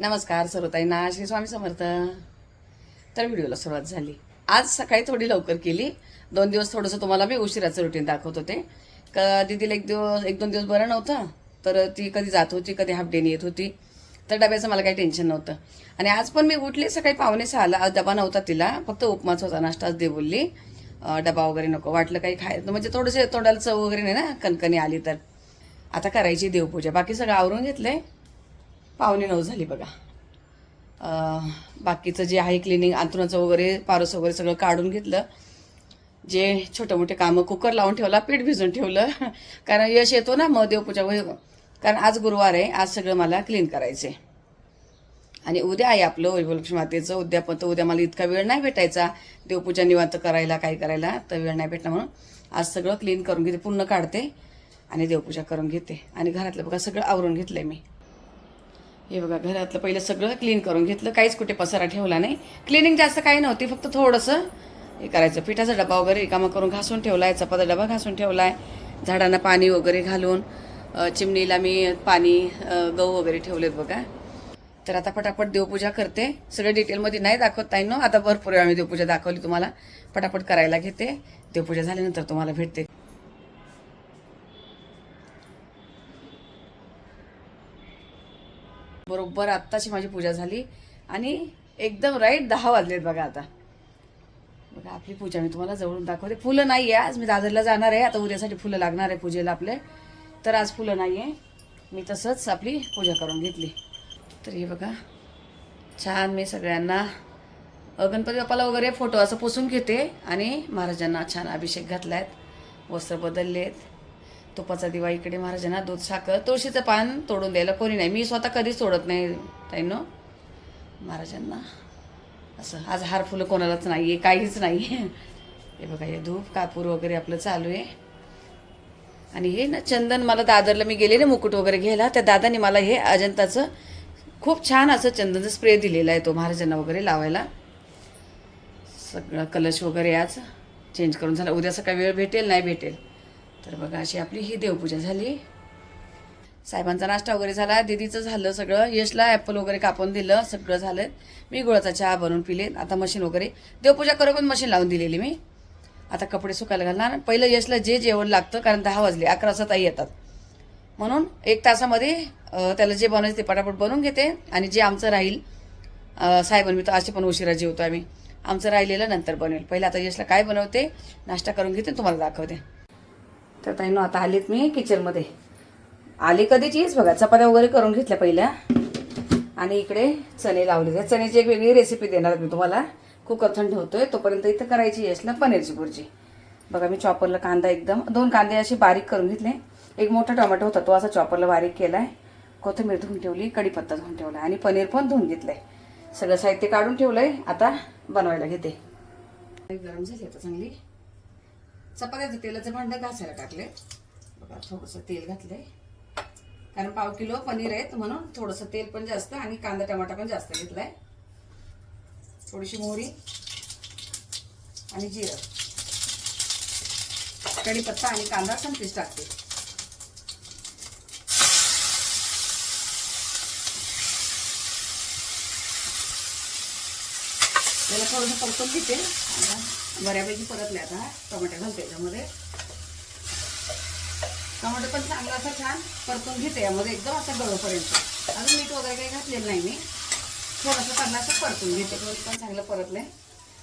नमस्कार सर्वताईंना श्री स्वामी समर्थ. तर व्हिडिओला सुरुवात झाली. आज सकाळी थोडी लवकर केली. दोन दिवस थोडंसं तुम्हाला मी उशिराचं रुटीन दाखवत होते. का दिदीला एक दिवस एक दोन दिवस बरं नव्हतं. तर ती कधी जात होती कधी हाफ डेनी येत होती. तर डब्याचं मला काही टेन्शन नव्हतं. आणि आज पण मी उठले सकाळी पाहुणे सहाला आज डबा नव्हता तिला. फक्त उपमाच होता नाश्ताच दे बोलली. डबा वगैरे नको वाटलं काही खाय म्हणजे थोडंसं तोंडाला चव वगैरे नाही ना कणकणी आली तर. आता करायची देवपूजा. बाकी सगळं आवरून घेतलंय. पावणे नऊ झाली बघा. बाकीचं जे आहे क्लिनिंग अंथरुणाचं वगैरे पारस वगैरे सगळं काढून घेतलं. जे छोटे मोठे कामं कुकर लावून ठेवला पीठ भिजून ठेवलं. कारण यश येतो ना मग देवपूजा वगैरे कारण आज गुरुवार आहे आज सगळं मला क्लीन करायचं आहे आणि उद्या आहे आपलं वैभवलक्ष्मी मातेचं उद्या पण तर उद्या मला इतका वेळ नाही भेटायचा. देवपूजा निवांत करायला काय करायला तर वेळ नाही भेटला म्हणून आज सगळं क्लीन करून घेते पूर्ण काढते आणि देवपूजा करून घेते. आणि घरातलं बघा सगळं आवरून घेतलंय मी. हे बघा घरातलं पहिलं सगळं क्लीन करून घेतलं. काहीच कुठे पसारा ठेवला नाही. क्लिनिंग जास्त काही नव्हती फक्त थोडंसं हे करायचं. पिठाचा डबा वगैरे रिकामा करून घासून ठेवला आहे चपाचा डबा घासून ठेवला आहे झाडांना पाणी वगैरे घालून चिमणीला मी पाणी गहू वगैरे ठेवलेत बघा. तर आता पटापट देवपूजा करते. सगळं डिटेलमध्ये नाही दाखवत ताई नो आता भरपूर वेळा मी देवपूजा दाखवली तुम्हाला. पटापट करायला घेते. देवपूजा झाल्यानंतर तुम्हाला भेटते. बरोबर आत्ताची माझी पूजा झाली. आणि एकदम राईट दहा वाजलेत बघा आता. बघा आपली पूजा मी तुम्हाला जवळून दाखवते. फुलं नाही आहे आज मी दादरला जाणार आहे. आता उद्यासाठी फुलं लागणार आहे पूजेला आपले. तर आज फुलं नाही आहे मी तसंच आपली पूजा करून घेतली. तर हे बघा छान मी सगळ्यांना गणपती बाप्पाला वगैरे फोटो असं पोसून घेते. आणि महाराजांना छान अभिषेक घातला आहेत वस्त्र बदललेत. तुपाचा दिवा इकडे महाराजांना दूध साखर तुळशीचं पान तोडून द्यायला कोणी नाही. मी स्वतः कधीच तोडत नाही ताईनो. महाराजांना असं आज हार फुलं कोणालाच नाही आहे काहीच नाही आहे हे बघा हे धूप कापूर वगैरे आपलं चालू आहे. आणि हे ना चंदन मला दादरला मी गेले ना मुकुट वगैरे घ्यायला. त्या दादाने मला हे अजंताचं खूप छान असं चंदनचं स्प्रे दिलेला आहे तो महाराजांना वगैरे लावायला. सगळं कलश वगैरे आज चेंज करून झाला. उद्या सकाळी वेळ भेटेल नाही भेटेल. तर बघा अशी आपली ही देवपूजा झाली. साहेबांचा नाश्ता वगैरे झाला दीदीचं झालं सगळं. यशला ॲपल वगैरे कापून दिलं सगळं झालं. मी गुळाचा चहा बनवून पिले. आता मशीन वगैरे. देवपूजा करू पण मशीन लावून दिलेली मी. आता कपडे सुकायला घालणार. पहिलं यशला जे जेवण लागतं कारण दहा वाजले. अकरा वाजता ताई येतात. म्हणून एक तासामध्ये त्याला जे बनवायचं ते पटापट बनवून घेते. आणि जे आमचं राहील अं, साहेबांनी मी तर असे पण उशिरा जेवतो आम्ही. आमचं राहिलेलं नंतर बनवेल. पहिलं आता यशला काय बनवते नाश्ता करून घेते तुम्हाला दाखवते. तर ताई आता आलीत मी किचनमध्ये. आले कधीचीच बघा चपात्या वगैरे करून घेतल्या पहिल्या. आणि इकडे चणे लावले त्या चण्याची एक वेगळी रेसिपी देणार मी तुम्हाला. कुकर थंड ठेवतोय. तोपर्यंत इथं करायची यशला पनीरची भुर्जी. बघा मी चॉपरला कांदा एकदम दोन कांदे असे बारीक करून घेतले. एक मोठा टोमॅटो होता तो असा चॉपरला बारीक केलाय. कोथिंबीर धुवून ठेवली कढीपत्ता धुवून ठेवला आणि पनीर पण धुवून घेतलंय. सगळं साहित्य काढून ठेवलंय. आता बनवायला घेते. गरम झाली आता चांगली. चपात्याचं तेलाचं भांडं घासायला टाकले बघा थोडंसं तेल घातलं आहे कारण पाव किलो पनीर आहेत म्हणून थोडंसं तेल पण जास्त आणि कांदा टमाटा पण जास्त घेतला आहे थोडीशी मोहरी आणि जिरं. कढीपत्ता आणि कांदा संपीस टाकते. त्याला थोडंसं परतून घेते. बऱ्यापैकी परतले आता टमाटे घालते याच्यामध्ये. टमाटे पण चांगला असा छान परतून घेते यामध्ये एकदम असं गळोपर्यंत. अजून मीठ वगैरे काही घातलेलं नाही मी. थोडंसं चांगलं असं परतून घेते. पण चांगलं परतलंय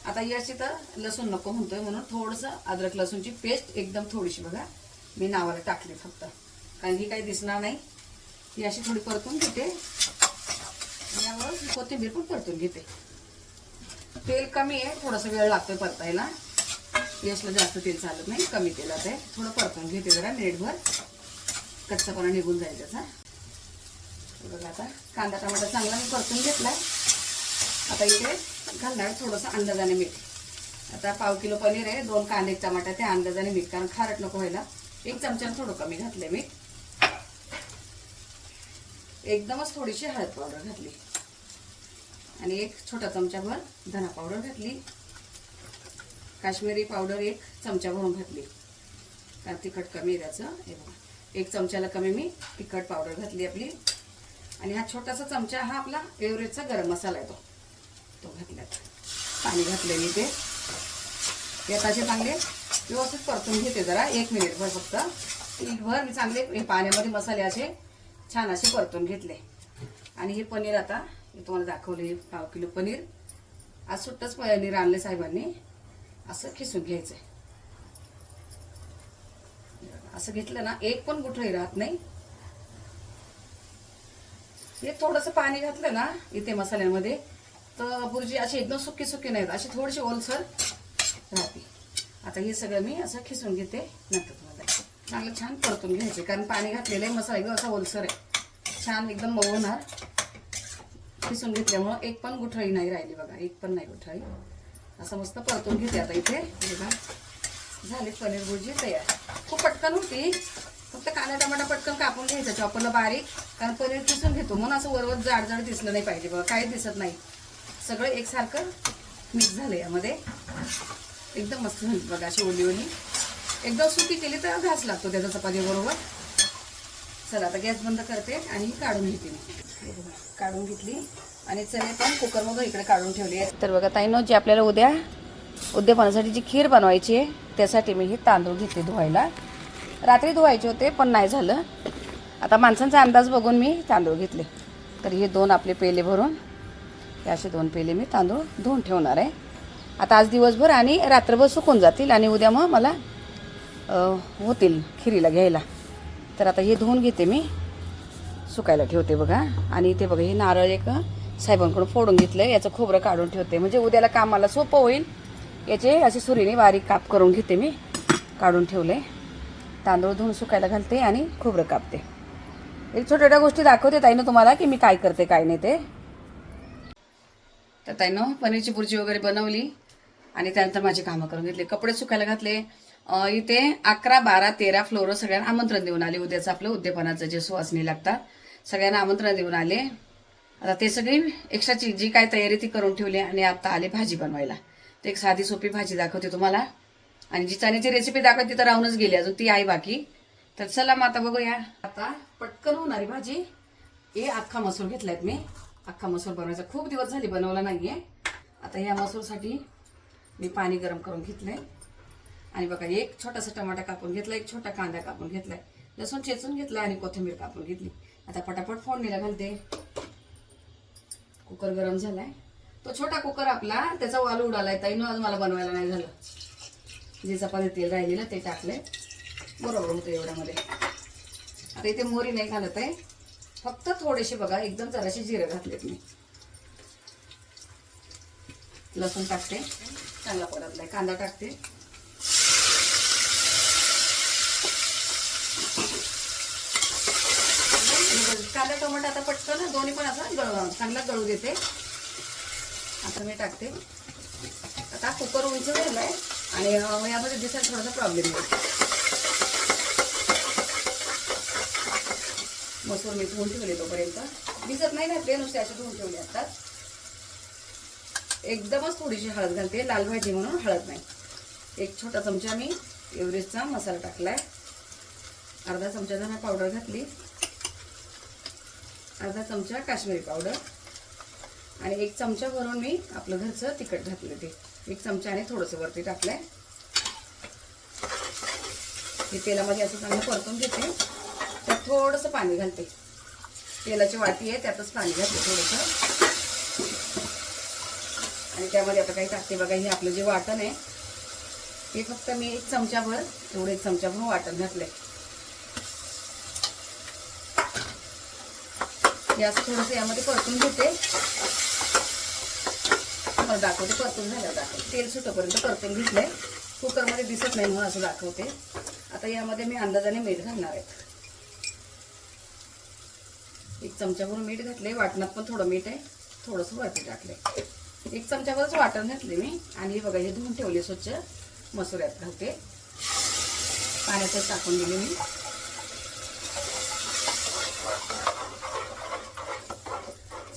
आता याची तर लसूण नको म्हणतोय म्हणून थोडंसं अद्रक लसूणची पेस्ट एकदम थोडीशी बघा. मी नावाला टाकली फक्त. कारण ही काही दिसणार नाही. ही अशी थोडी परतून घेते. यावर कोथिंबीर पण परतून घेते. तेल कमी आहे थोडासा वेळ लागतोय परतायला. यशला जास्त तेल चालत नाही कमी तेलात आहे. थोडं परतून घेते जरा मिनिटभर कच्चापणा निघून जाईल त्याचा. बघा आता कांदा टमाटा चांगला मी परतून घेतला आता इथे घालणार थोडंसं अंदाजाने मीठ. आता पाव किलो पनीर आहे दोन कांदे टमाटा ते अंदाजाने मीठ कारण खारट नको व्हायला. एक चमच्यानं थोडं कमी घातलं मीठ. एकदमच थोडीशी हळद पावडर घातली. आणि एक छोटा चमचाभर धना पावडर घातली. काश्मीरी पावडर एक चमचा भरून घातली. कारण तिखट कमी आहे त्याचं. हे बघा. एक चमच्याला कमी मी तिखट पावडर घातली आपली. आणि हा छोटासा चमचा हा आपला एव्हरेजचा गरम मसाला आहे तो. तो घातल्यात. पाणी घातले मी ते. येताचे चांगले व्यवस्थित परतून घेते जरा. एक मिनिटभर फक्त. भर मी चांगले हे पाण्यामध्ये मसाले असे छान असे परतून घेतले. आणि हे पनीर आता मी तुम्हाला दाखवले पाव किलो पनीर. आज सुट्टच पनीर आणले साहेबांनी. असं खिसून घ्यायचंय. असं घेतलं ना एक पण गुठळी राहत नाही. हे थोडंसं पाणी घातलं ना इथे मसाल्यामध्ये तर बुर्जी अशी एकदम सुकी सुकी नाहीत अशी थोडीशी ओलसर राहते. आता हे सगळं मी असं खिसून घेते नंतर तुम्हाला चांगलं छान परतून घ्यायचे कारण पाणी घातलेलं आहे मसाला एकदम असा ओलसर आहे. छान एकदम मऊ होणार. किसून घेतल्यामुळं एक पण गुठळी नाही राहिली बघा एक पण नाही गुठळी. असं मस्त परतून घेते आता इथे. बघा. झाली पनीर भुर्जी तयार. खूप पटकन होती. फक्त कांदा टमाटा पटकन कापून घ्यायचा चॉपरला बारीक. कारण पनीर किसून घेतो. म्हणून असं वरवर जाड जाड दिसलं नाही पाहिजे बघा. काही दिसत नाही. सगळं एकसारखं मिक्स झालं यामध्ये. एकदम मस्त झाली बघा अशी ओली ओली एकदम सुकी केली तर घास लागतो त्याचा चपाती बरोबर चला आता गॅस बंद करते आणि काढून घेते मी. काढून घेतली. आणि चणे पण कुकरमधून इकडे काढून ठेवली आहे तर बघा ताईनो जी आपल्याला उद्या उद्यापनासाठी जी खीर बनवायची आहे त्यासाठी मी हे तांदूळ घेतले धुवायला. रात्री धुवायचे होते पण नाही झालं. आता माणसांचा अंदाज बघून मी तांदूळ घेतले. तर हे दोन आपले पेले भरून हे असे दोन पेले मी तांदूळ धुवून ठेवणार आहे. आता आज दिवसभर आणि रात्रभर सुकून जातील आणि उद्या मग मला होतील खिरीला घ्यायला. तर आता हे धुवून घेते मी. सुकायला ठेवते बघा. आणि इथे बघा हे नारळ एक साहेबांकडून फोडून घेतलं याचं खोबरं काढून ठेवते. म्हणजे उद्याला कामाला सोपं होईल. याचे असे सुरीने बारीक काप करून घेते मी. काढून ठेवले तांदूळ धुवून सुकायला घालते आणि खोबरं कापते. एक छोट्या छोट्या गोष्टी दाखवते ताईनं तुम्हाला की मी काय करते काय नाही ते. तर ताईनं पनीरची भुर्जी वगैरे बनवली. आणि त्यानंतर माझी कामं करून घेतली. कपडे सुकायला घातले. इथे अकरा बारा तेरा फ्लोर सगळ्यांना आमंत्रण देऊन आले. उद्याचं आपलं उद्यापनाचं जे सुवासणी लागतात सगळ्यांना आमंत्रण देऊन आले. आता ते सगळी एक्स्ट्राची जी काय तयारी ती करून ठेवली आणि आता आले भाजी बनवायला. ते एक साधी सोपी भाजी दाखवते तुम्हाला. आणि जी चण्याची रेसिपी दाखवते तर राहूनच गेली अजून ती आहे बाकी. तर चला मग आता बघूया. आता पटकन होणारी भाजी. हे अख्खा मसूर घेतलायत मी. अख्खा मसूर बनवायचा. खूप दिवस झाली बनवला नाहीये. आता ह्या मसूरसाठी मी पाणी गरम करून घेतलंय. आणि बघा एक छोटासा टमाटा कापून घेतला एक छोटा कांदा कापून घेतलाय. लसूण चेचून घेतला आणि कोथिंबीर कापून घेतली. आता पटापट फोडणीला घालते. कुकर गरम झालाय. तो छोटा कुकर आपला त्याचा वाल उडालाय ताईनं आज मला बनवायला नाही झालं. जे चपाती तेल राहिलेलं ते टाकलंय. बरोबर होतं एवढ्यामध्ये. आता इथे मोरी नाही घालत आहे. फक्त थोडेसे बघा एकदम जराशी जिरे घातलेत मी. लसूण टाकते. चांगला परतलाय. कांदा टाकते आणि कांदा टोमॅटो आता पटकन दोन्ही पण असं गळ चांगला गळू देते. असं मी टाकते. आता कुकर उंच आहे आणि यामध्ये दिसायला थोडासा प्रॉब्लेम आहे मसूर मी धुवून ठेवले तोपर्यंत. दिसत नाही घातले नुसते असे धुवून ठेवले आता एकदमच थोडीशी हळद घालते लाल भाजी म्हणून हळद नाही. एक छोटा चमचा मी एव्हरेजचा मसाला टाकला आहे अर्धा चमचा धना पावडर घातली अर्धा चमचा काश्मीरी पावडर आणि एक चमचा भरून मी आपलं घरचं तिखट घातलं ते. एक चमचा आणि थोडंसं वरती टाकलंय. हे तेलामध्ये असं चांगलं परतून घेते. त्यात थोडंसं पाणी घालते. तेलाची वाटी आहे त्यातच पाणी घालते थोडंसं. आणि त्यामध्ये आता काही टाकते बघा हे आपलं जे वाटण आहे ते फक्त मी एक चमचाभर एवढं एक चमचाभर वाटण घातलं आहे असं थोडंसं यामध्ये परतून घेते. मला दाखवते परतून झालं दाखवते. तेल सुटोपर्यंत परतून घेतलंय. कुकरमध्ये दिसत नाही म्हणून असं दाखवते. आता यामध्ये मी अंदाजाने मीठ घालणार आहे. एक चमचाभर मीठ घातले वाटणात पण थोडं मीठ आहे. थोडंसं वरती टाकलंय. एक चमच्यावरच वाटण घातले मी. आणि हे बघा हे धुवून ठेवले स्वच्छ. मसुऱ्यात घालते. पाण्यातच टाकून दिले मी.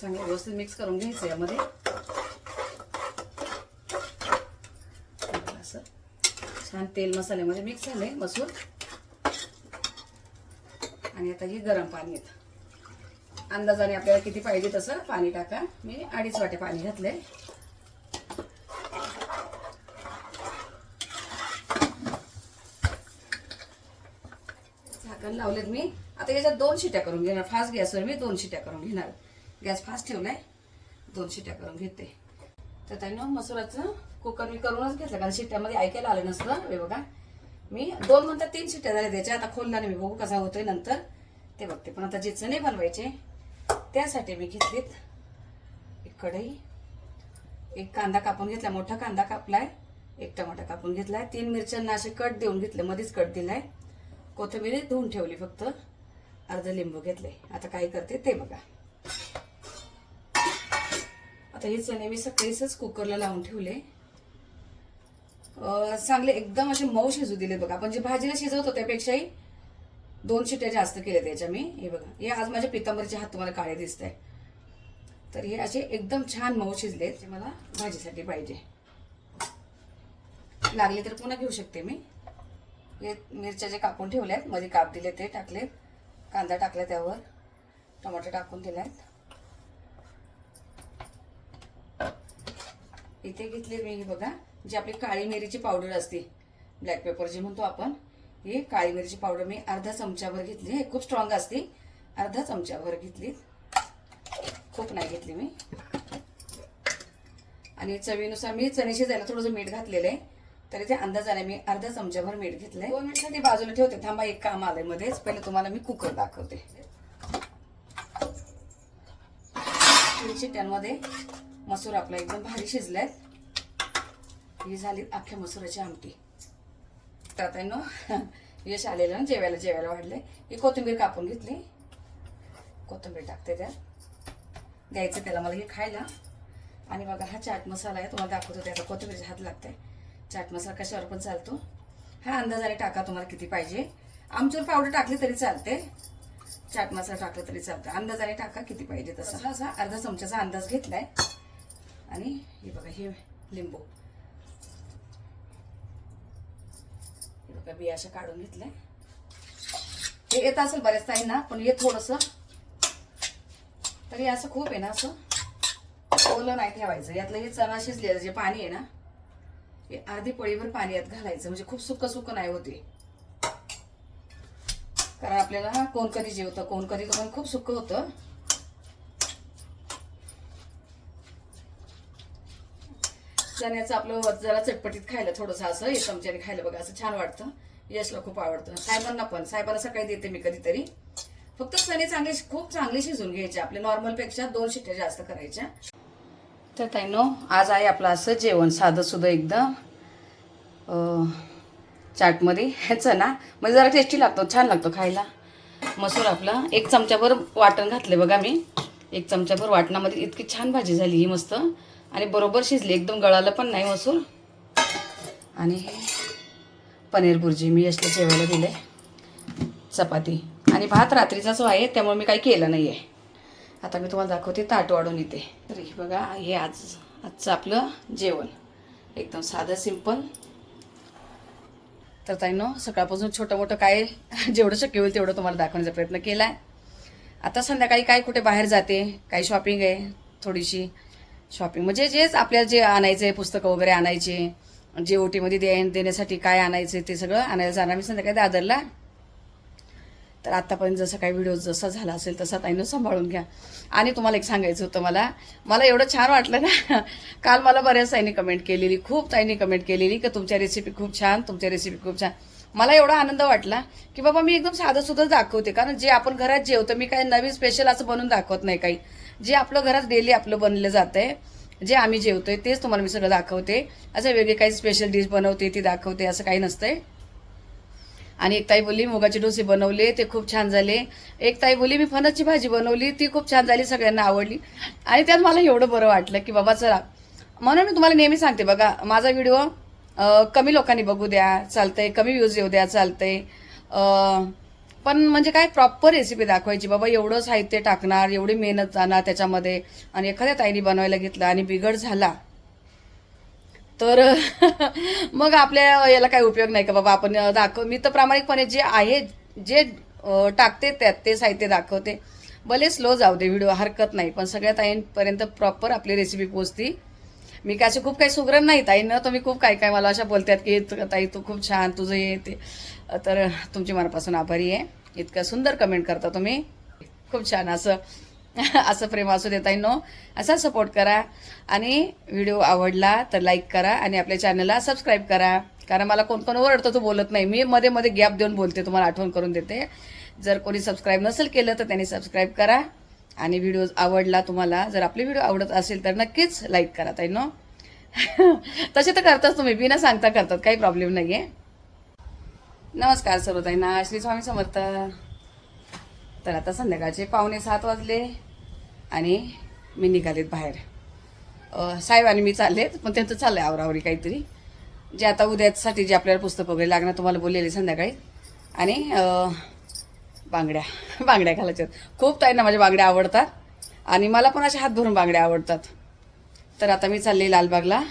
चांगलं व्यवस्थित मिक्स करून घ्यायचं यामध्ये. असं. छान तेल मसाल्यामध्ये मिक्स झाले मसूर. आणि आता हे गरम पाणी येतं. अंदाजाने आपल्याला किती पाहिजे तसं पाणी टाका. मी अडीच वाटे पाणी घातलंय. झाकण लावलेत मी. आता याच्यात दोन शिट्या करून घेणार. फास्ट गॅसवर मी दोन शिट्या करून घेणार. गॅस फास्ट ठेवलाय. दोन शिट्या करून घेते. तर त्यानं मसुराचं कुकर मी करूनच घेतलं कारण शिट्ट्यामध्ये ऐकायला आलं नसतं. हे बघा मी दोन म्हणतात तीन शिट्ट्या झाल्या त्याच्या. आता खोलला मी बघू कसा होतोय नंतर. ते बघते. पण आता जे चणे बनवायचे त्यासाठी मी घेतलीत एक कढई एक कांदा कापून घेतला मोठा कांदा कापलाय एक टमाटा कापून घेतलाय तीन मिरच्यांना असे कट देऊन घेतले मध्येच कट दिलाय. कोथिंबीर धुवून ठेवली फक्त. अर्ध लिंबू घेतले. आता काय करते ते बघा. आता हे चणे मी सकाळीच कुकरला लावून ठेवले. चांगले एकदम असे मऊ शिजू दिले बघा. आपण जे भाजीला शिजवतो त्यापेक्षाही दोन शिट्या जास्त केल्या त्याच्या मी. हे बघा. हे आज माझ्या पितांबरीचे हात तुम्हाला काळे दिसत आहे तर हे असे एकदम छान मऊ शिजले जे मला भाजीसाठी पाहिजे. लागले तर पुन्हा घेऊ शकते मी. हे मिरच्या जे कापून ठेवल्या आहेत मध्ये काप दिले ते टाकलेत. कांदा टाकला त्यावर. टमाटर टाकून दिलात. इथे घेतले मी बघा जी आपली काळी मिरीची पावडर असते ब्लॅक पेपर जी म्हणतो आपण ही काळी मिरीची पावडर मी अर्धा चमच्याभर घेतली. हे खूप स्ट्रॉंग असते. अर्धा चमच्याभर घेतली. खूप नाही घेतली मी. आणि चवीनुसार मी चणे शिजायला थोडंसं मीठ घातलेलं आहे तरी ते अंदाजाने मी अर्धा चमच्याभर मीठ घेतलंय. दोन मिनिटसाठी बाजूला ठेवते. थांबा एक काम आलंय मध्येच. पहिले तुम्हाला मी कुकर दाखवते. तीन शिट्ट्यांमध्ये मसूर आपला एकदम भारी शिजलाय. ही झाली अख्ख्या मसुराची आमटी. तर आता ना यश आलेलं ना जेवायला जेवायला वाढले ही कोथिंबीर कापून घेतली. कोथिंबीर टाकते त्यात. द्यायचं त्याला मला हे खायला. आणि बघा हा चाट मसाला आहे तुम्हाला दाखवतो त्याचा. कोथिंबीरचे हात लागते चाट मसाला कशावर पण चालतो. हा अंदाजाने टाका तुम्हाला किती पाहिजे. आमचूर पावडर टाकली तरी चालते. चाट मसाला टाकला तरी चालतं अंदाजाने टाका किती पाहिजे तसं. असा अर्धा चमच्याचा अंदाज घेतलाय. आणि हे बघा हे लिंबू. हे बघा बिया अशा काढून घेतल्या. हे येत असेल बऱ्याच ताईंना पण हे थोडस तरी असं खूप आहे ना असं ओलं नाही ठेवायचं. यातलं हे चणा शिजलेलं जे पाणी आहे ना हे अर्धी पळीभर पाणी यात घालायचं. म्हणजे खूप सुक सुक नाही होते कारण आपल्याला कोण कधी जेवतं कोण कधी पण खूप सुक होतं. चण्याचं आपलं जरा चटपटीत खायला थोडंसं असं एक चमच्याने खायला बघा असं छान वाटतं. यशला खूप आवडतं. साहेबांना पण. साहेबाला सकाळी देते मी कधीतरी. फक्त चणे चांगले खूप चांगले शिजून घ्यायचे. आपले नॉर्मलपेक्षा दोन शिट्ट्या जास्त करायच्या. तर ताईनो आज आहे आपलं असं जेवण साधं सुद्धा एकदम. चाटमध्ये. चाटमध्ये चणा. म्हणजे जरा टेस्टी लागतो छान लागतो खायला. मसूर आपला. एक चमच्याभर वाटण घातले बघा मी. एक चमच्याभर वाटणामध्ये इतकी छान भाजी झाली ही मस्त. आणि बरोबर शिजली एकदम गळालं पण नाही मसूर आणि पनीर भुर्जी मी असले जेवायला दिले. चपाती. आणि भात रात्रीचाच आहे त्यामुळे मी काही केलं नाही आहे आता मी तुम्हाला दाखवते ताट वाढून येते. तर हे बघा हे आज आजचं आपलं जेवण. एकदम साधं सिंपल. तर ताईनं सकाळपासून छोटं मोठं काय जेवढं शक्य होईल तेवढं तुम्हाला दाखवण्याचा प्रयत्न केला आहे आता संध्याकाळी काय कुठे बाहेर जाते काही शॉपिंग आहे थोडीशी शॉपिंग म्हणजे जेच आपल्याला जे आणायचं आहे पुस्तकं वगैरे आणायचे जे ओ टीमध्ये दे देण्यासाठी काय आणायचं ते सगळं आणायला जाणार. मी संध्याकाळी दादरला. तर आतापर्यंत जसं काही व्हिडिओ जसा झाला असेल तसा ताईनं सांभाळून घ्या. आणि तुम्हाला एक सांगायचं होतं मला. मला एवढं छान वाटलं ना. काल मला बऱ्याच ताईंनी कमेंट केलेली खूप ताईंनी कमेंट केलेली की तुमच्या रेसिपी खूप छान तुमच्या रेसिपी खूप छान. मला एवढा आनंद वाटला की बाबा मी एकदम साधं सुद्धा दाखवते. कारण जे आपण घरात जेवतो मी काही नवीन स्पेशल असं बनवून दाखवत नाही काही. जे आपलं घरात डेली आपलं बनलं जातंय जे आम्ही जेवतोय तेच तुम्हाला मी सगळं दाखवते. असं वेगळे काही स्पेशल डिश बनवते ती दाखवते असं काही नसतंय. आणि एक ताई बोलली मुगाचे डोसे बनवले ते खूप छान झाले. एक ताई बोलली मी फणसची भाजी बनवली ती खूप छान झाली सगळ्यांना आवडली. आणि त्यात मला एवढं बरं वाटलं की बाबा चला. म्हणून मी तुम्हाला नेहमी सांगते बघा माझा व्हिडिओ कमी लोकांनी बघू द्या चालतंय. कमी व्ह्यूज येऊ द्या चालतंय. पण म्हणजे काय प्रॉपर रेसिपी दाखवायची. बाबा एवढं साहित्य टाकणार एवढी मेहनत जाणार त्याच्यामध्ये. आणि एखाद्या ताईने बनवायला घेतलं आणि बिघड झाला तर मग आपल्या याला काही उपयोग नाही का? बाबा आपण दाखव मी तर प्रामाणिकपणे जे आहे जे टाकते त्यात ते साहित्य दाखवते. भले स्लो जाऊ दे व्हिडिओ हरकत नाही. पण सगळ्या ताईंपर्यंत प्रॉपर आपली रेसिपी पोचती मी काय असे खूप काही सुग्रण नाही ताईंना तुम्ही खूप काय काय मला अशा बोलतात की तू- ताई तू खूप छान तुझं हे ते. तर तुमची मनापासून आभारी आहे. इतकं सुंदर कमेंट करता तुम्ही. खूप छान असं असं प्रेम असू देता नो असा सपोर्ट करा. आणि व्हिडिओ आवडला तर लाईक करा आणि आपल्या चॅनलला सबस्क्राईब करा. कारण मला कोण कोण ओरडतं तो बोलत नाही. मी मध्ये मध्ये गॅप देऊन बोलते तुम्हाला आठवण करून देते. जर कोणी सबस्क्राईब नसेल केलं तर त्यांनी सबस्क्राईब करा. आणि व्हिडिओ आवडला तुम्हाला जर आपले व्हिडिओ आवडत असेल तर नक्कीच लाईक करा ताई नो तसे तर करताच तुम्ही बिना सांगता करतात काही प्रॉब्लेम नाही आहे नमस्कार सर्व ताईंना श्री स्वामी समर्थ. तर आता संध्याकाळचे पावणे सात वाजले आणि मी निघालेत बाहेर. साहेब आणि मी चाललेत पण त्यांचं चाललं आहे आवरावरी काहीतरी. जे आता उद्यासाठी जे आपल्याला पुस्तक वगैरे लागणार तुम्हाला बोललेले संध्याकाळी. आणि बांगड्या. बांगड्या घालायच्यात खूप ताईंना माझ्या बांगड्या आवडतात. आणि मला पण असे हात भरून बांगड्या आवडतात. तर आता मी चालले लालबागला.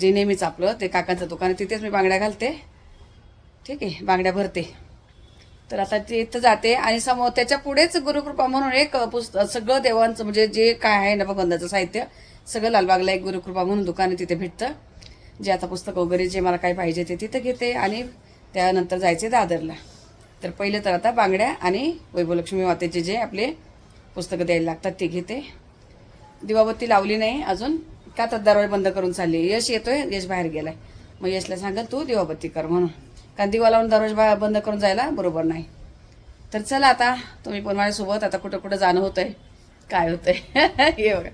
जे नेहमीच आपलं ते काकांचं दुकान आहे तिथेच मी बांगड्या घालते. ठीक आहे बांगड्या भरते. तर आता ते इथं जाते आणि समोर त्याच्या पुढेच गुरुकृपा म्हणून एक पुस्तक सगळं देवांचं म्हणजे जे काय आहे नवगंधाचं साहित्य सगळं लालबागला एक गुरुकृपा म्हणून दुकान आहे तिथे भेटतं. जे आता पुस्तकं वगैरे जे मला काय पाहिजे ते तिथं घेते आणि त्यानंतर जायचे दादरला. तर पहिले तर आता बांगड्या आणि वैभवलक्ष्मी मातेचे जे आपले पुस्तकं द्यायला लागतात ते घेते. दिवाबत्ती लावली नाही अजून. का तर दरवाजे बंद करून चालली यश येतोय यश बाहेर गेलाय. मग यशला सांगाल तू दिवाबत्ती कर म्हणून. कारण दिवा लावून दरवाज बा- बंद करून जायला बरोबर नाही. तर चला आता तुम्ही पण माझ्यासोबत आता कुठं कुठं जाणं होतंय. काय होतंय? हे बघा.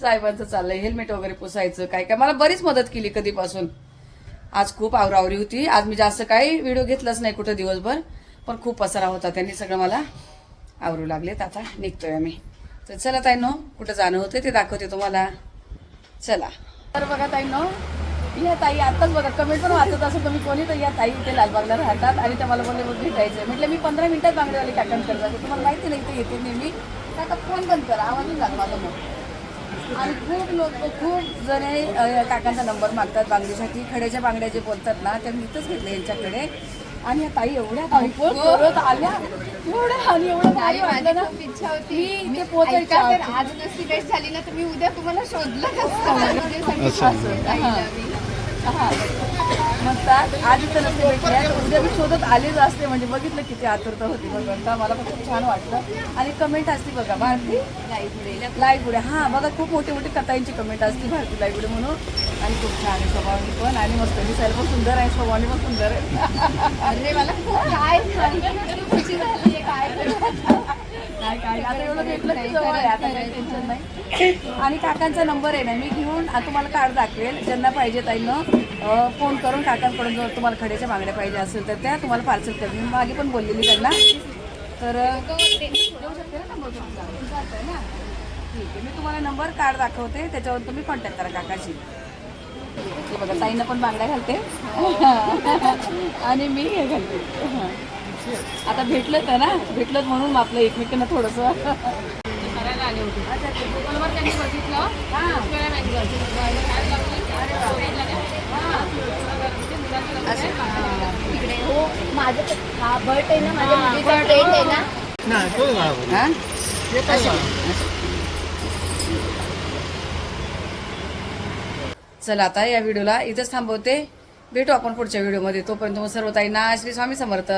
साहेबांचं चाललंय हेल्मेट वगैरे पुसायचं काय काय. मला बरीच मदत केली कधीपासून. आज खूप आवरावरी होती. आज मी जास्त काही व्हिडिओ घेतलाच नाही कुठं दिवसभर. पण खूप पसारा होता त्यांनी सगळं मला आवरू लागलेत. आता निघतोय आम्ही. तर चला ताईनो कुठं जाणं होतं ते दाखवते तुम्हाला. चला. तर बघा ताईनो या ताई आताच बघा कमेंट पण वाचत असं तुम्ही कोणी तर या ताई इथे लालबागला राहतात आणि त्या मला बोलले बघ भेटायचं म्हटलं मी पंधरा मिनिटात बांगडेवाली काकांकडे जाते. तुम्हाला माहिती नाही ते येते नेहमी. काका फोन बंद करा आवाजून जात माझा मग. आणि खूप लोक खूप जणे काकांचा नंबर मागतात बांगडीसाठी खड्याच्या बांगड्या जे बोलतात ना त्या मी इथंच घेतल्या यांच्याकडे. आणि या ताई एवढ्या धावपळ करत आल्या. एवढ्या आणि एवढं भारी वाटलं ना. इच्छा होती. मी ते आधी. आज नसती भेट झाली ना तर मी उद्या तुम्हाला शोधलं. हा. म्हणतात आधी तर नसते भेटल्या तर उद्या मी शोधत आलेच असते. म्हणजे बघितलं किती आतुरता होती भगवंता मला पण खूप छान वाटलं. आणि कमेंट असते बघा भारती. लाईगुडे हा बघा खूप मोठी मोठी कथांची कमेंट असते भारती लाईगुडे म्हणून. आणि खूप छान आहे स्वभावानी पण. आणि मस्त दिसायला पण सुंदर आहे. स्वभावानी पण सुंदर आहे. अरे मला खूप काय? सांगितलं तरी खुशी झाली काय? करू काय काय आता एवढं भेटलं काही टेन्शन नाही. आणि काकांचा नंबर आहे ना मी घेऊन तुम्हाला कार्ड दाखवेल. ज्यांना पाहिजे ताईनं फोन करून काकांकडून जर तुम्हाला खड्याच्या बांगड्या पाहिजे असेल तर त्या तुम्हाला पार्सल करेल मी मागे पण बोललेली त्यांना. तर ठीक आहे मी तुम्हाला नंबर कार्ड दाखवते. त्याच्यावर तुम्ही कॉन्टॅक्ट करा काकाशी. बघा ताईनं पण बांगड्या घालते आणि मी हे घालते हां. आता भेटलं तर ना भेटलं म्हणून आपलं एकमेकांना थोडंसं करायला आले होते अच्छा, अच्छा. गुगलवर त्यांनी बघितलं हां. तिकडे हो माझं हा बर्थ आहे ना माझ्या मुलीचा फ्रेंड आहे ना चला आता या व्हिडिओला इथंच थांबवते. भेटू आपण पुढच्या व्हिडिओमध्ये. तोपर्यंत मग सर्व ताईंना श्री स्वामी समर्थ.